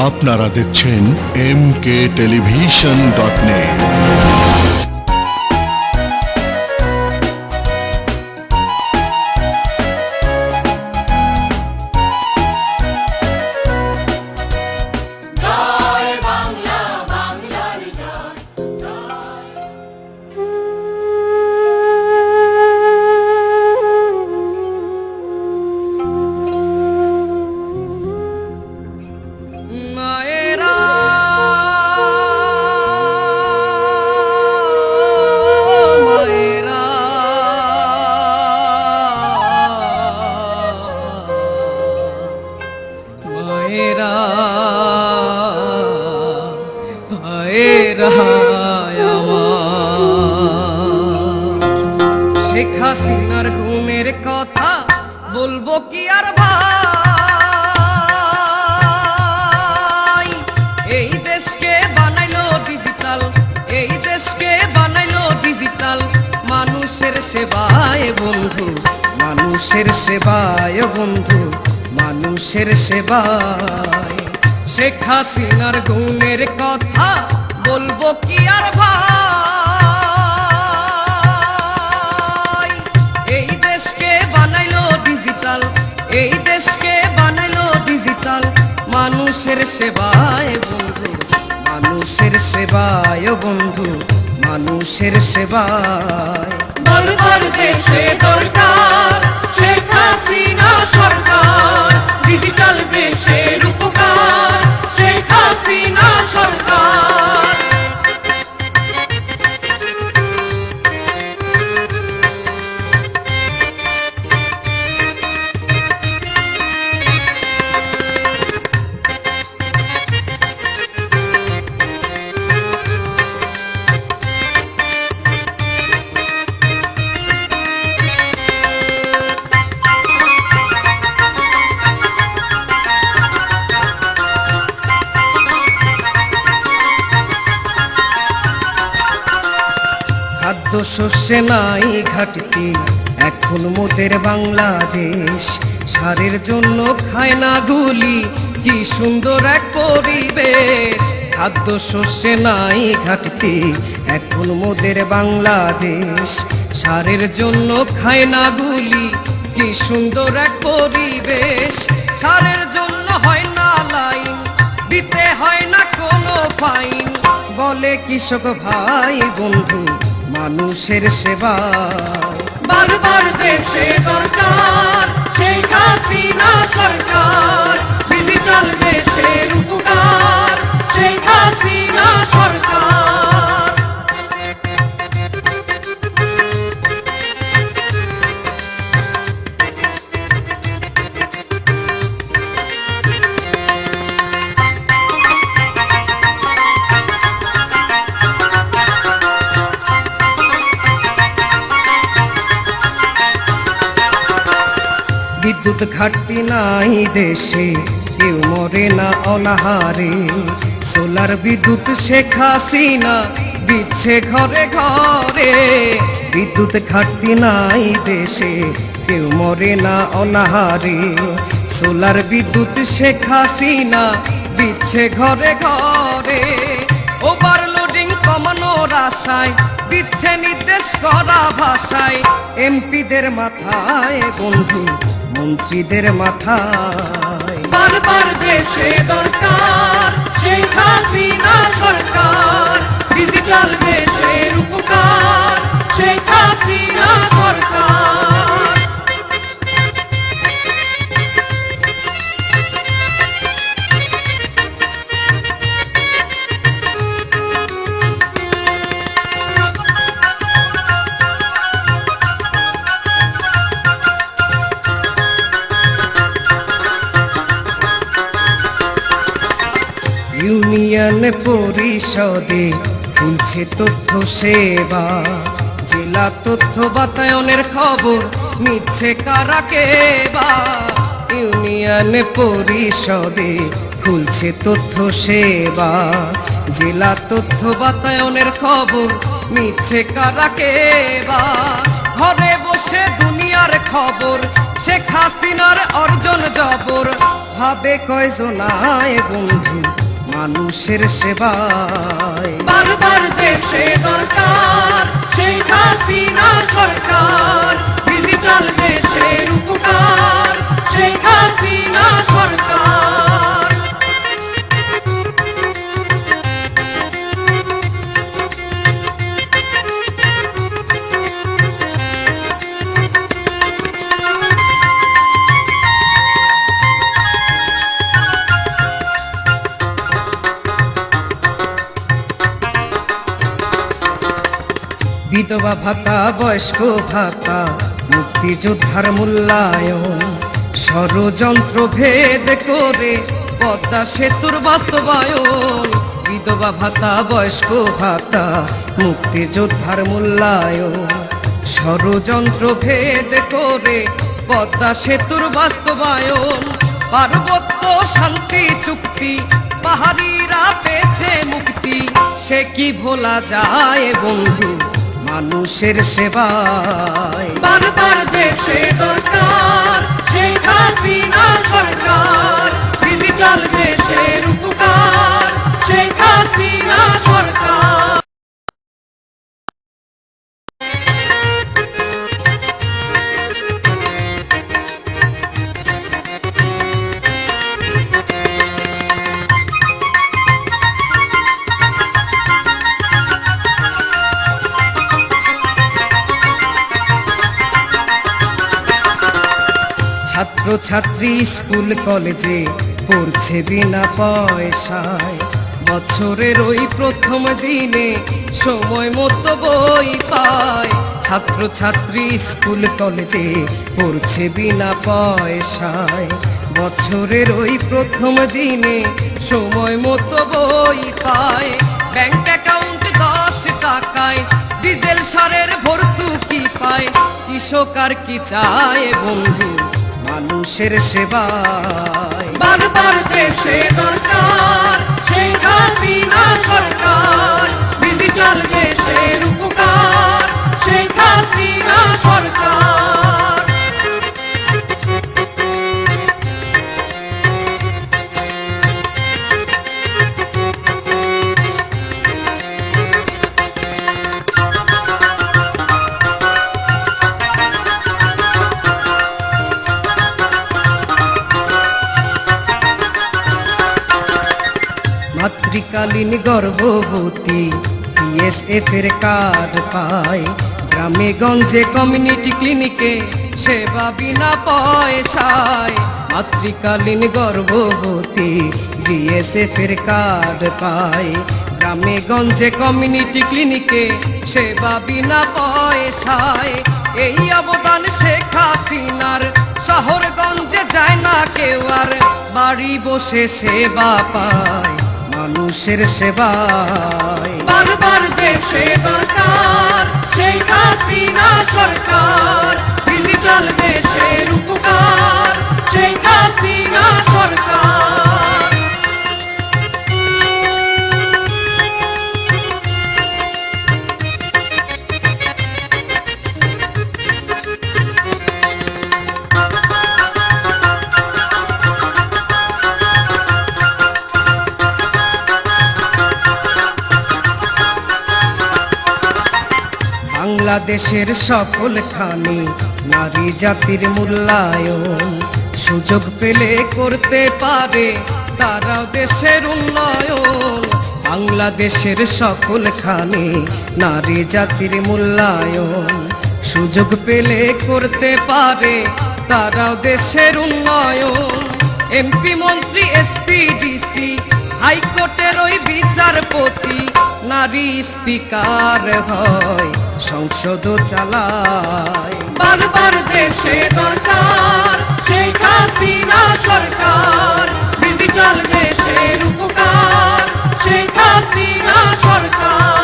আপনারা দেখছেন M K television dot net মানুষের সেবায় বন্ধু। মানুষের সেবায় বন্ধু মানুষের সেবায়। শেখ হাসিনার গুণের কথা বলব কি আর ভাই? এই দেশকে বানাইলো ডিজিটাল এই দেশকে বানাইলো ডিজিটাল মানুষের সেবায় বন্ধু। মানুষের সেবায় বন্ধু মানুষের সেবায়। বারবার দেশে দরকার খাদ্য শস্যে নাই ঘাটতি। এখন মোদের বাংলাদেশ সারের জন্য খায় না গুলি। কি সুন্দর এক পরিবেশ। খাদ্য শস্যে নাই ঘাটতি। এখন মোদের বাংলাদেশ সারের জন্য খায় না গুলি। কি সুন্দর এক পরিবেশ। সারের জন্য হয় না লাইন। দিতে হয় না কোনো ফাইন। বলে কৃষক ভাই বন্ধু মানুষের সেবা। বারবার দেশে দরকার শেখ হাসিনা সরকার ডিজিটাল দেশের উপকার শেখ হাসিনা সরকার। ঘাটতি নাই দেশে, কেউ মরে না অনাহারে। সোলার বিদ্যুৎ শেখ হাসিনা দিচ্ছে ঘরে ঘরে। বিদ্যুৎ ঘাটতি নাই দেশে, কেউ মরে না অনাহারে। সোলার বিদ্যুৎ শেখ হাসিনা দিচ্ছে ঘরে ঘরে। ওভারলোডিং আশায় দিচ্ছে নির্দেশ করা ভাষায়। এমপিদের মাথায় বন্ধু মন্ত্রীদের মাথায়। বারবার দেশে দরকার শেখ হাসিনা সরকার। ডিজিটাল দেশের উপকার শেখ হাসিনা সরকার। ইউনিয়ন পরিষদে খুলছে তথ্য সেবা। জেলা তথ্য বাতায়নের খবর নিচ্ছে কারা কেবা? ইউনিয়ন পরিষদে খুলছে তথ্য সেবা। জেলা তথ্য বাতায়নের খবর নিচ্ছে কারা কেবা? ঘরে বসে দুনিয়ার খবর, শেখ হাসিনার অর্জন জবর। ভাবে কয়জনায় বন্ধু মানুষের সেবায়। বিধবা ভাতা, বয়স্ক ভাতা, মুক্তিযোদ্ধার মূল্যায়ন, ষড়যন্ত্র ভেদ করে পদ্মা সেতুর বাস্তবায়ন। বিধবা ভাতা, বয়স্ক ভাতা, মুক্তিযোদ্ধার মূল্যায়ন, ষড়যন্ত্র ভেদ করে পদ্মা সেতুর বাস্তবায়ন। পার্বত্য শান্তি, চুক্তি, পাহাড়িরা পেয়েছে মুক্তি। সে কি ভোলা যায় বন্ধু? মানুষের সেবায়। বারবার দেশে দরকার। স্কুল কলেজে পড়ছে বিনা পয়সায়। বছরের ওই প্রথম দিনে সময় মতো বই পায়। ছাত্র ছাত্রী স্কুল কলেজে পড়ছে বিনা পয়সায়। বছরের ওই প্রথম দিনে সময় মতো বই পায়। ব্যাংক অ্যাকাউন্ট দশ টাকায়, ডিজেল সারের ভর্তুকি পায়। কৃষক আর কি চায় বন্ধু? মানুষের সেবায়। বারবার দেশে দরকার সরকার। গর্ভবতী বিএসএফ এর কার্ড পায় গ্রামে গঞ্জে কমিউনিটি ক্লিনিকে সেবা বিনা পয়সায়। মাতৃকালীন গর্ভবতী বিএসএফ এর কার্ড পায় গ্রামে গঞ্জে কমিউনিটি ক্লিনিকে সেবা বিনা পয়সায়। এই অবদান শেখ হাসিনার, শহরগঞ্জে যায় না কেউ আর। বাড়ি বসে সেবা পায়। মানুষের সেবায়। বারবার দেশে দরকার শেখ হাসিনা সরকার ডিজিটাল দেশের উপকার। বাংলাদেশের সকল খানি নারী জাতির মূল্যায়ন। সুযোগ পেলে করতে পারে, তারাও দেশের উন্নয়ন। বাংলাদেশের সকল খানি নারী জাতির মূল্যায়ন। সুযোগ পেলে করতে পারে, তারাও দেশের উন্নয়ন। এমপি, মন্ত্রী, এসপি, ডিসি, হাইকোর্টের ওই বিচারপতি নারী স্পিকার হয়। সংসদ চালায়। বারবার দেশে দরকার শেখ হাসিনা সরকার। ডিজিটাল দেশের উপকার শেখ হাসিনা সরকার।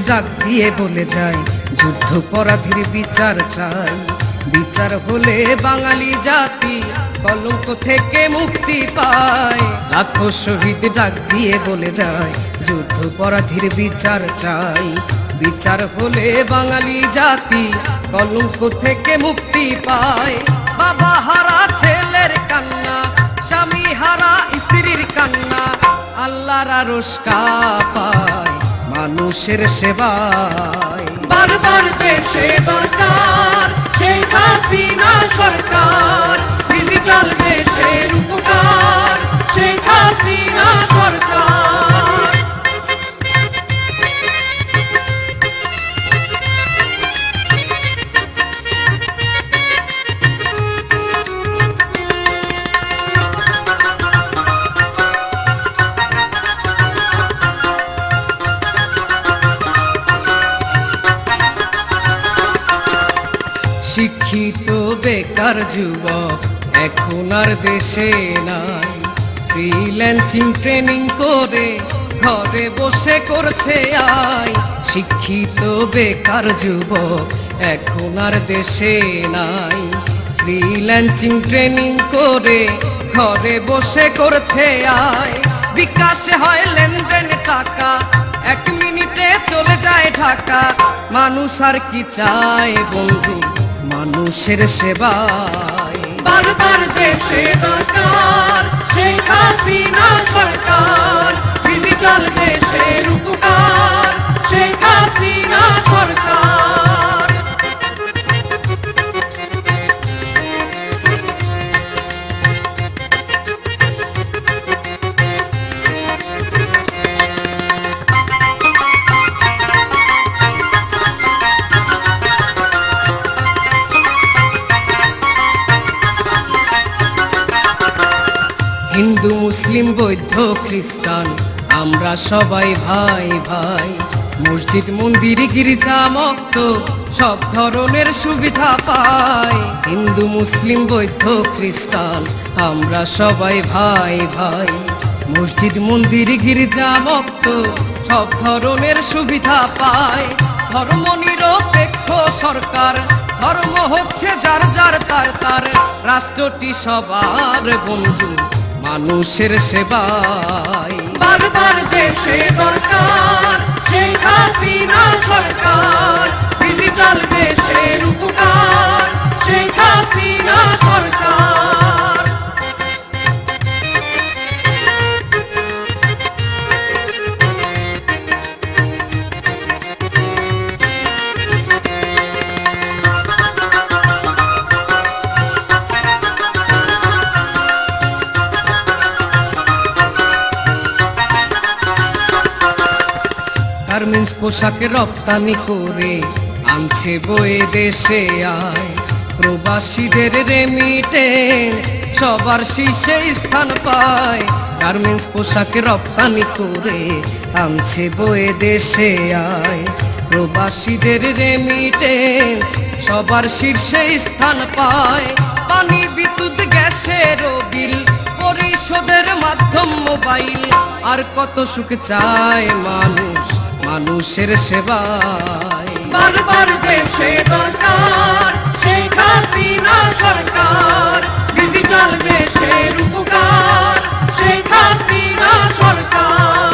ডাক দিয়ে বলে যায় যুদ্ধপরাধীর বিচার চাই। বিচার হলে বাঙালি জাতি কলঙ্ক থেকে মুক্তি পায়। লাখো শহীদ ডাক দিয়ে বলে যায় যুদ্ধপরাধীর বিচার চাই। বিচার হলে বাঙালি জাতি কলঙ্ক থেকে মুক্তি পায়। বাবা হারা ছেলের কান্না, স্বামী হারা স্ত্রীর কান্না, আল্লাহর আরস্কা পায় মানুষের সেবায়। বারবার দেশে দরকার হাসিনা সরকার। ডিজিটাল দেশের উপকার শেখ হাসিনা সরকার। বেকার যুবক এখন আর দেশে নাই। ফ্রিল্যান্সিং ট্রেনিং করে ঘরে বসে করছে আয় শিক্ষিত, বেকার যুবক এখন আর দেশে নাই। ফ্রিল্যান্সিং ট্রেনিং করে ঘরে বসে করছে আয় বিকাশে হয় লেনদেন টাকা, এক মিনিটে চলে যায় ঢাকা। মানুষ আর কি চায় বন্ধু? মানুষের সেবায়। বারবার দেশে দরকার শেখ হাসিনা সরকার ডিজিটাল দেশের উপকার শেখ হাসিনা সরকার। মুসলিম বৌদ্ধ খ্রিস্টান। আমরা সবাই ভাই ভাই। মসজিদ, মন্দির, গির্জা, মক্ত, সব ধরনের সুবিধা পাই। হিন্দু, মুসলিম বৌদ্ধ খ্রিস্টান, আমরা সবাই ভাই ভাই। মসজিদ, মন্দির, গির্জা, মক্ত, সব ধরনের সুবিধা পায় ধর্ম নিরপেক্ষ সরকার, ধর্ম হচ্ছে যার যার তার তার। রাষ্ট্রটি সবার বন্ধু। মানুষের সেবায় বারবার দেশে দরকার শেখ হাসিনা সরকার ডিজিটাল দেশের উপকার শেখ হাসিনা সরকার। পোশাকে রপ্তানি করে আনছে বয়ে দেশে আয়। প্রবাসীদের রেমিটেন্স সবার শীর্ষে স্থান পায়। গার্মেন্টস পোশাকে রপ্তানি করে আনছে বয়ে দেশে আয়। প্রবাসীদের রেমিটেন্স সবার শীর্ষে স্থান পায়। পানি, বিদ্যুৎ, গ্যাসের বিল, পরিশোধের মাধ্যম মোবাইল। আর কত সুখ চায় মানুষ মানুষের সেবায়। বারবার দেশে দরকার শেখ হাসিনা সরকার। ডিজিটাল দেশের উপকার শেখ হাসিনা সরকার।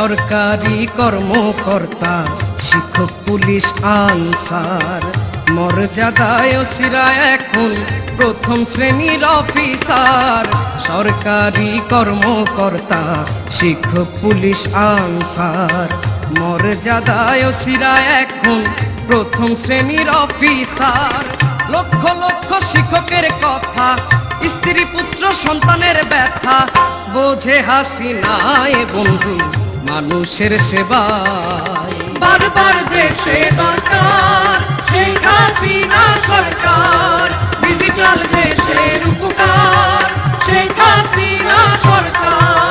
সরকারি কর্মকর্তা, শিক্ষক, পুলিশ, আনসার। মর্যাদায় সিরা এখন প্রথম শ্রেণির অফিসার। সরকারি কর্মকর্তা, শিক্ষক, পুলিশ, আনসার। মর্যাদায় সিরা এখন প্রথম শ্রেণির অফিসার। লক্ষ লক্ষ শিক্ষকের কথা, স্ত্রী, পুত্র, সন্তানের ব্যথা। বোঝে হাসিনায় বন্ধু মানুষের সেবা বারবার দেশে দরকার শেখ হাসিনা সরকার। ডিজিটাল দেশের উপকার শেখ হাসিনা সরকার।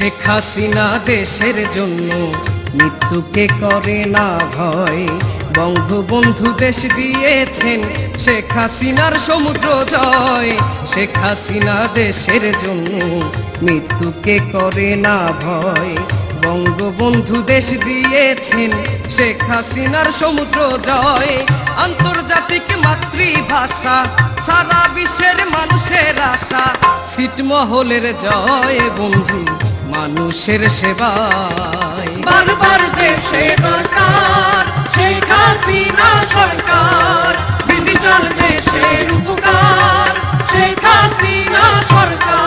শেখ হাসিনা দেশের জন্য। মৃত্যুকে করে না ভয়। বঙ্গবন্ধু দেশ দিয়েছেন শেখ হাসিনার সমুদ্র জয়। শেখ হাসিনা দেশের জন্য মৃত্যুকে করে না ভয়। বঙ্গবন্ধু দেশ দিয়েছেন শেখ হাসিনার সমুদ্র জয়। আন্তর্জাতিক মাতৃভাষা, সারা বিশ্বের মানুষের আশা। ছিটমহলের জয় বন্ধু। মানুষের সেবায়। বারবার দেশে দরকার শেখ হাসিনা সরকার। ডিজিটাল দেশের উপকার শেখ হাসিনা সরকার।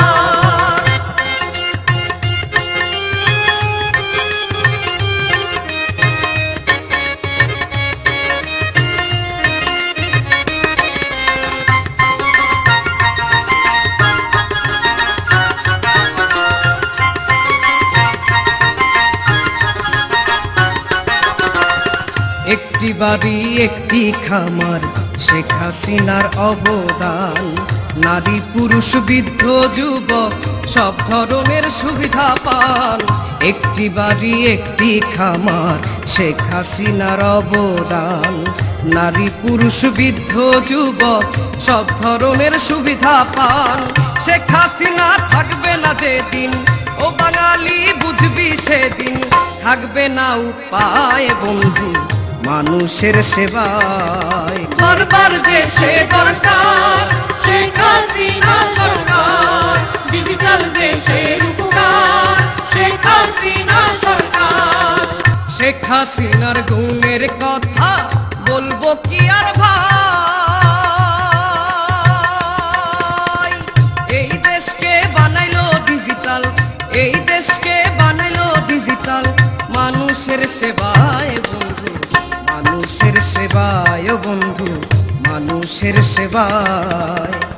একটি বাড়ি একটি খামার। শেখ হাসিনার অবদান। নারী, পুরুষ, বৃদ্ধ, যুবক, সব ধরনের সুবিধা পান। একটি বাড়ি, একটি খামার, শেখ হাসিনার অবদান। নারী, পুরুষ, বৃদ্ধ, যুবক, সব ধরনের সুবিধা পান। শেখ হাসিনা থাকবে না যেদিন, ও বাঙালি বুঝবি সেদিন। থাকবে না উপায়, বন্ধু। মানুষের সেবায়। বারবার দেশে দরকার শেখ হাসিনা সরকার। ডিজিটাল দেশের উপকার শেখ হাসিনা সরকার। শেখ হাসিনার গুণের কথা বলব কি আর ভাই? এই দেশকে বানাইলো ডিজিটাল এই দেশকে বানাইলো ডিজিটাল মানুষের সেবায় মানুষের সেবায় বন্ধু মানুষের সেবায়।